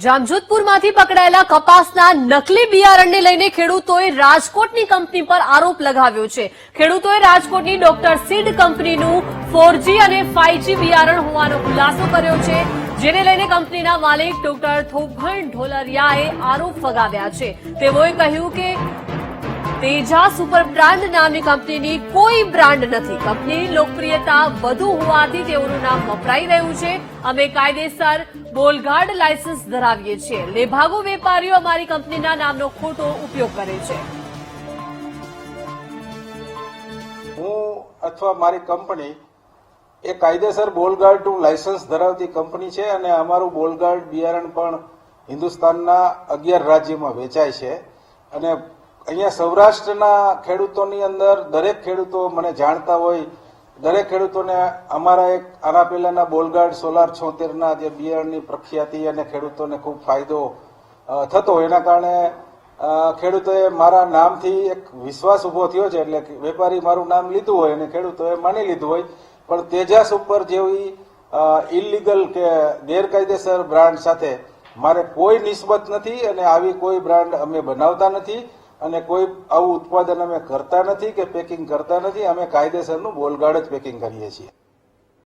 જામજોધપુરમાંથી પકડાયેલા કપાસના નકલી બિયારણને લઈને ખેડૂતોએ રાજકોટની કંપની પર આરોપ લગાવ્યો છે. ખેડૂતોએ રાજકોટની ડોક્ટર સીડ કંપનીનું ફોરજી અને ફાઈવજી બિયારણ હોવાનો ખુલાસો કર્યો છે, જેને લઈને કંપનીના માલિક ડોક્ટર થોભણ ઢોલરિયાએ આરોપ ફગાવ્યા છે. તેઓએ કહ્યું કે તેજા સુપર બ્રાન્ડ નામની કંપનીની કોઈ બ્રાન્ડ નથી. કંપની લોકપ્રિયતા વધુ હોવાથી તેઓનું નામ વપરાઈ રહ્યું છે. અમે કાયદેસર બોલગાર્ડ લાયસન્સ ધરાવીએ છીએ. લેભાગુ વેપારીઓ અમારી કંપનીના નામનો ખોટો ઉપયોગ કરે છે. હું અથવા મારી કંપની એ કાયદેસર બોલગાર્ડ ટુ લાયસન્સ ધરાવતી કંપની છે અને અમારું બોલગાર્ડ બિયારણ પણ હિન્દુસ્તાનના અગિયાર રાજ્યમાં વેચાય છે. અને અહીંયા સૌરાષ્ટ્રના ખેડૂતોની અંદર દરેક ખેડૂતો મને જાણતા હોય, દરેક ખેડૂતોને અમારા એક, આના પહેલાના બોલગાર્ડ સોલાર છોતેરના જે બિયારણની પ્રખ્યાતિ અને ખેડૂતોને ખૂબ ફાયદો થતો. એના કારણે ખેડૂતોએ મારા નામથી એક વિશ્વાસ ઊભો થયો છે, એટલે વેપારી મારું નામ લીધું હોય અને ખેડૂતોએ માની લીધું હોય. પણ તેજાસ ઉપર જેવી ઇલીગલ કે ગેરકાયદેસર બ્રાન્ડ સાથે મારે કોઈ નિસ્બત નથી અને આવી કોઈ બ્રાન્ડ અમે બનાવતા નથી. અને કોઈ આવું ઉત્પાદન અમે કરતા નથી કે પેકિંગ કરતા નથી, અમે કાયદેસરનું બોલગાર્ડ જ પેકિંગ કરીએ છીએ.